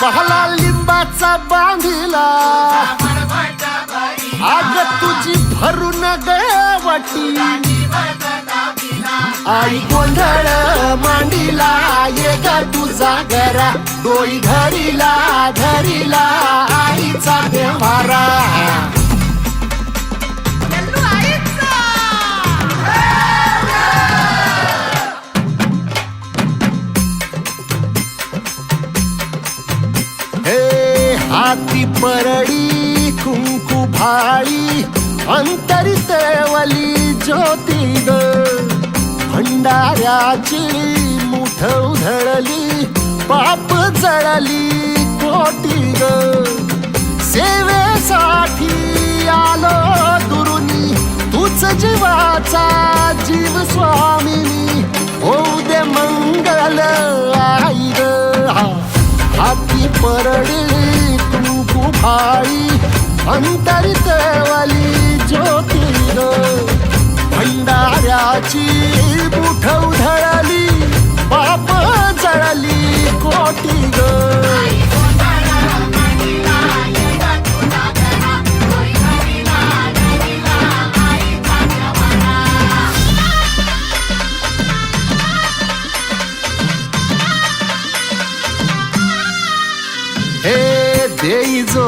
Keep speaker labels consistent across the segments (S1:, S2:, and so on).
S1: पहला लिंबाचा बांधिला. आग तुझी भरून गवटी आई गोंधळ मांडीला ये ग तुझा घरा डोई धरीला धरीला आईचा देवारा हाती परडी कुंकू भाळी अंतरितवली ज्योती ग. भंडाऱ्याची मुठ उधळली पाप जळली कोटी ग. सेवेसाठी आलो दुरुनी तूच जीवाचा जीव स्वामिनी. होऊ दे मंगल आई ग. हाती परडी कुंकू अंतरित वाली ज्योती भंडाऱ्याची मुठ उधळली पाप जळली कोटी ग देई जो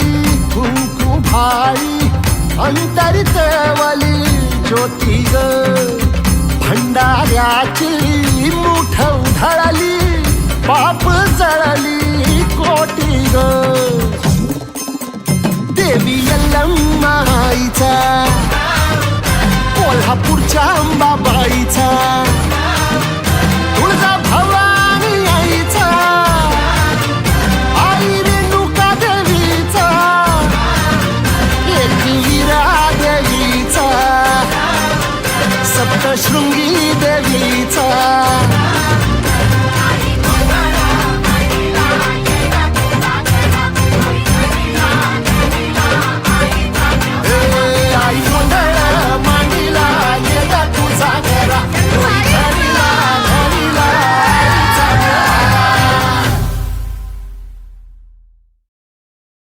S1: कुंकू अंतरित वली ज्योती ग. भंडाऱ्याची मुठ उधळली पाप जळली कोटी ग. देवी यल्लम्माईचा कोल्हापूरच्या अंबाबाईचा.